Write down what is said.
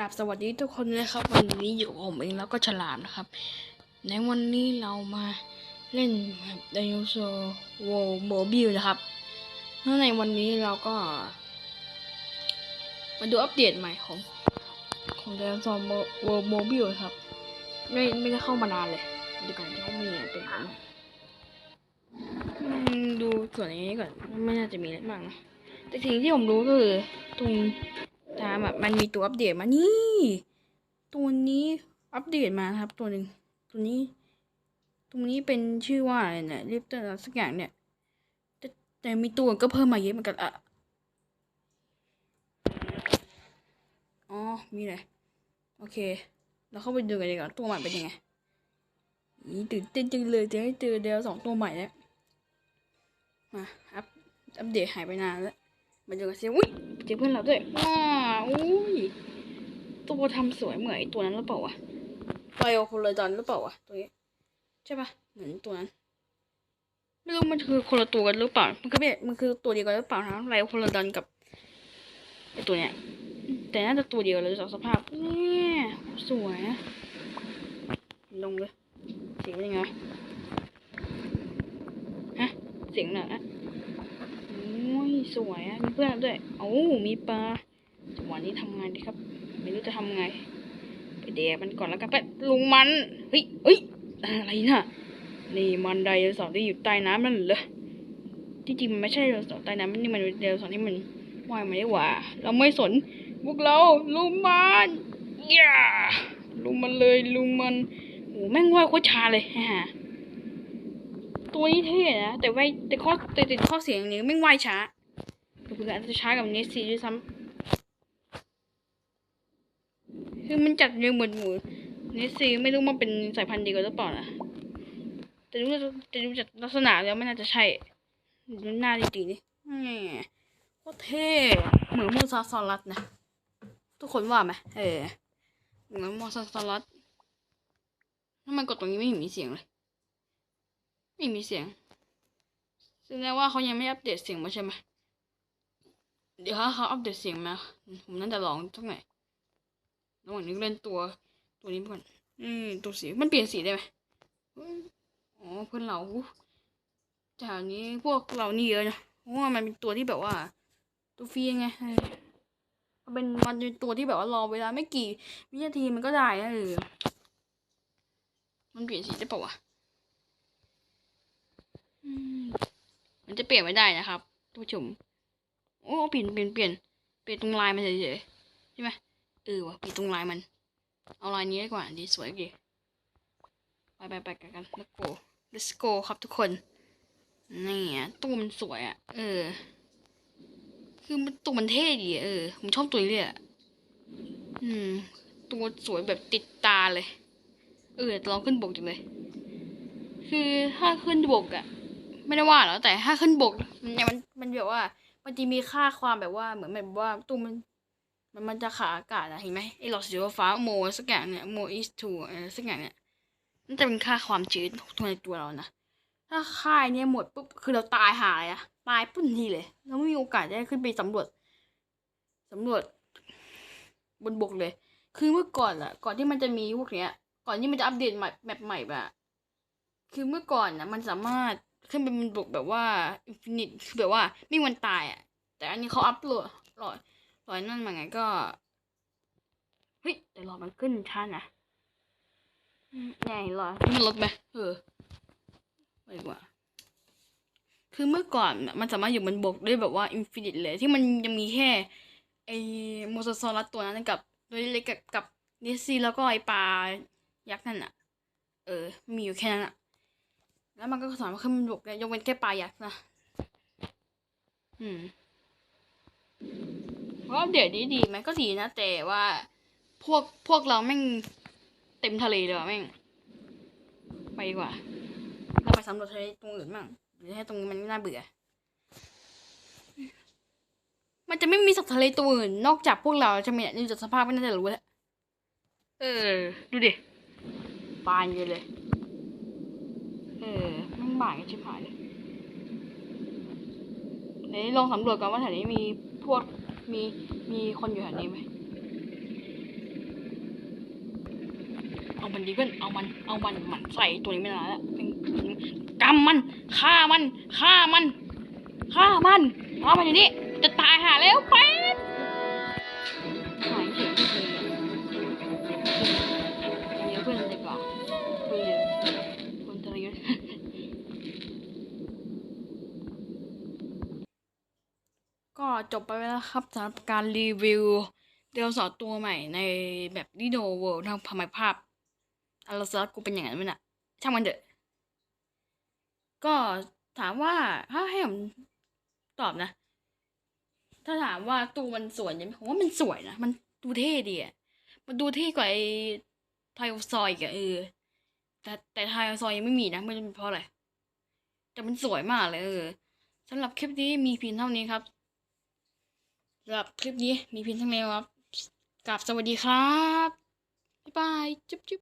กราบสวัสดีทุกคนนะครับ วันนี้อยู่ผมเองแล้วก็ฉลามนะครับ ในวันนี้เรามาเล่นไดโนเสาร์โวโมบิลนะครับแล้วในวันนี้เราก็ มาดูอัปเดตใหม่ของของไดโนเสาร์โวโมบิลครับ ไม่ไม่ได้เข้ามานานเลยดูกันที่เขามีเป็นยังไงอืมดูส่วนนี้ก่อนไม่น่าจะมีอะไรมากนะแต่สิ่งที่ผมรู้ก็คือตรง แบบมันมีตัวอัปเดตมานี่ ตัวนี้อัปเดตมาครับ ตัวหนึ่งตัวนี้ตรงนี้เป็นชื่อว่าอะไรเนี่ยลิฟเตอร์สักอย่างเนี่ย แต่แต่มีตัวก็เพิ่มมาเยอะเหมือนกันอะอ๋อ มีเลยโอเค เราเข้าไปดูกันดีกว่าตัวใหม่เป็นยังไงอีตื่นเต้นจังเลยจะให้เจอเดียวสองตัวใหม่แล้วมาอัปอัปเดตหายไปนานแล้วมาดูกันสิอุ้ย เจอเพื่อนเราด้วยว้าอุ้ยตัวทำสวยเหมือนไอ้ตัวนั้นหรือเปล่าวะไบโอโคลดอนหรือเปล่าวะตัวนี้ใช่ปะเหมือนตัวนั้นไม่รู้มันคือคนละตัวกันหรือเปล่า มันก็ไม่มันคือตัวเดียวกันหรือเปล่านะไบโอโคลดอนกับไอ้ตัวเนี้ยแต่น่าจะตัวเดียวเลยจากสภาพเนี่ยสวยนะลงเลยเสียงเป็นยังไงวะฮะ เสียงหนักอะ โอ้ยสวยอะมีเพื่อนด้วยโอ้มีปลาจังหวะนี้ทำไงดีครับ ไม่รู้จะทำไง ไปเดกมันก่อนแล้วกันไปลุงมันเฮ้ยเฮ้ยอะไรน่ะนี่มันไดโนเสาร์ที่อยู่ใต้น้ำนั่นเหรอที่จริงมันไม่ใช่ไดโนเสาร์ใต้น้ำมันนี่มันไดโนเสาร์ที่มันว่ายมาได้หว่า เราไม่สนพวกเราลุมมันย่าลุมมันเลยลุมมันโอ้แม่งว่ายโคตรช้าเลยฮ่าตัวนี้เท่นะแต่ว่าแต่ข้อแต่ติดข้อเสียอย่างนึงไม่งว่ายช้า เผื่ออาจจะช้ากว่าเนสซีด้วยซ้ำคือมันจัดเรียงเหมือนหมูเนสซีไม่รู้มันเป็นสายพันธุ์เดียวกันหรือเปล่านะแต่ดูจากแต่ดูจากลักษณะแล้วไม่น่าจะใช่ดูหน้าดีๆนี่แหมโคตรเท่เหมือนโมซาซอรัสนะทุกคนว่าไหมเออเหมือนโมซาซอรัสถ้ามันกดตรงนี้ไม่เห็นมีเสียงเลย ไม่มีเสียงแสดงว่าเขายังไม่อัปเดตเสียงมาใช่ไหม เดี๋ยวเขาอัปเดตเสียงมา ผมน่าจะลองสักหน่อยระหว่างนี้เล่นตัวตัวนี้ก่อนอืมตัวสีมันเปลี่ยนสีได้ไหมอ๋อเพื่อนเราจากนี้พวกเรานี่เยอะนะเพราะว่ามันเป็นตัวที่แบบว่า ตัวฟรีไงเออมันเป็นมันเป็นตัวที่แบบว่ารอเวลาไม่กี่วินาทีมันก็ได้นะเออมันเปลี่ยนสีได้ปะวะอืมมันจะเปลี่ยนไม่ได้นะครับท่านผู้ชม โอ้เปลี่ยนเปลี่ยนเปลี่ยนเปลี่ยนตรงลายมันเฉยๆใช่ไหมเออวะเปลี่ยนตรงลายมัน เอาลายนี้ดีกว่าดีสวยดีไปไปไปกันกัน let's go let's go ครับทุกคนนี่ตู้มันสวยอะ เออ คือมันตู้มันเท่ดีเออผมชอบตัวนี้เลยอะอืม ตัวสวยแบบติดตาเลย เออลองขึ้นบกจังเลย คือถ้าขึ้นบกอะ ไม่ได้ว่าหรอกแต่ถ้าขึ้นบกมันมันมันแบบว่า มันจะมีค่าความแบบว่าเหมือนแบบว่าตู้มัน มันมันจะขาอากาศอะเห็นไหมไอ้หลอดสีฟ้าโมสักอย่างเนี่ยโมอีสทูอะไรสักอย่างเนี่ยมันจะเป็นค่าความชื้นตัวในตัวเรานะถ้าค่ายเนี่ยหมดปุ๊บคือเราตายหายอะตายปุ่นทีเลย เราไม่มีโอกาสได้ขึ้นไปสำรวจสำรวจ บนบกเลย คือเมื่อก่อนอะก่อนที่มันจะมีพวกเนี้ย ก่อนที่มันจะอัปเดตใหม่แบบใหม่แบบคือเมื่อก่อนนะมันสามารถ ขึ้นเป็นบกแบบว่าอินฟินิตคือแบบว่าไม่มีวันตายอะ แต่อันนี้เขาอัพโหลดลอยลอยนั่นมาไงก็เฮ้ยแต่รอมันขึ้นช้านะอืมไงรอนี่มันลดไหมเออไปดีกว่า คือเมื่อก่อนมันสามารถอยู่บนบกได้แบบว่าอินฟินิตเลย ที่มันยังมีแค่ไอโมซซอรัสตัวนั้นกับตัวเล็กกับกับเนสซี่แล้วก็ไอปลายักษ์นั่นอะ เออ มีอยู่แค่นั้นอะ แล้วมันก็สามารถขึ้นบกได้ยกเว้นแค่ปลายักษ์นะ อืมเพราะอัปเดตดีดีไหมก็ดีนะ แต่ว่าพวกพวกเราแม่งเต็มทะเลเลยว่ะแม่ง ไปดีกว่าเราไปสำรวจทะเลตรงอื่นบ้างหรือให้ตรงนี้มันน่าเบื่อ มันจะไม่มีสัตว์ทะเลตัวอื่น นอกจากพวกเราจะมีดูจากสภาพก็น่าจะรู้แล้วเออ ดูดิบานอยู่เลย เออแม่งบ่ายชิบหายเลยเดี๋ลองสำรวจกันว่าแถวนี้มีพวกมีมีคนอยู่แถวนี้ไหมเอามันดีเพื่อนเอามัน เอามันมันใส่ตัวนี้ไม่ได้แล้วเป็นกำมันฆ่ามันฆ่ามันฆ่ามันเอามันอยู่นี่จะตายหาแล้วไป บไปแล้วครับสำหรับการรีวิวเดลสอตัวใหม่ในแบบดิโดเวิลด์ทางพมายภาพอลาซัสกูเป็นอย่างนั้นไหมน่ะช่างมันเถอะ ก็ถามว่าถ้าให้ผมตอบนะ ถ้าถามว่าตูมันสวยไหมผมว่ามันสวยนะ มันดูเท่ดีอะมันดูเท่กว่าไอ้ไทโอซอยกอะเออแต่แต่ไทโอซอยยังไม่มีนะไม่รู้เป็นเพราะอะไรแต่มันสวยมากเลยเออสำหรับคลิปนี้มีเพียงเท่านี้ครับ สำหรับคลิปนี้มีเพียงเท่านี้ครับกลับสวัสดีครับ บ๊ายบาย จุ๊บจุ๊บ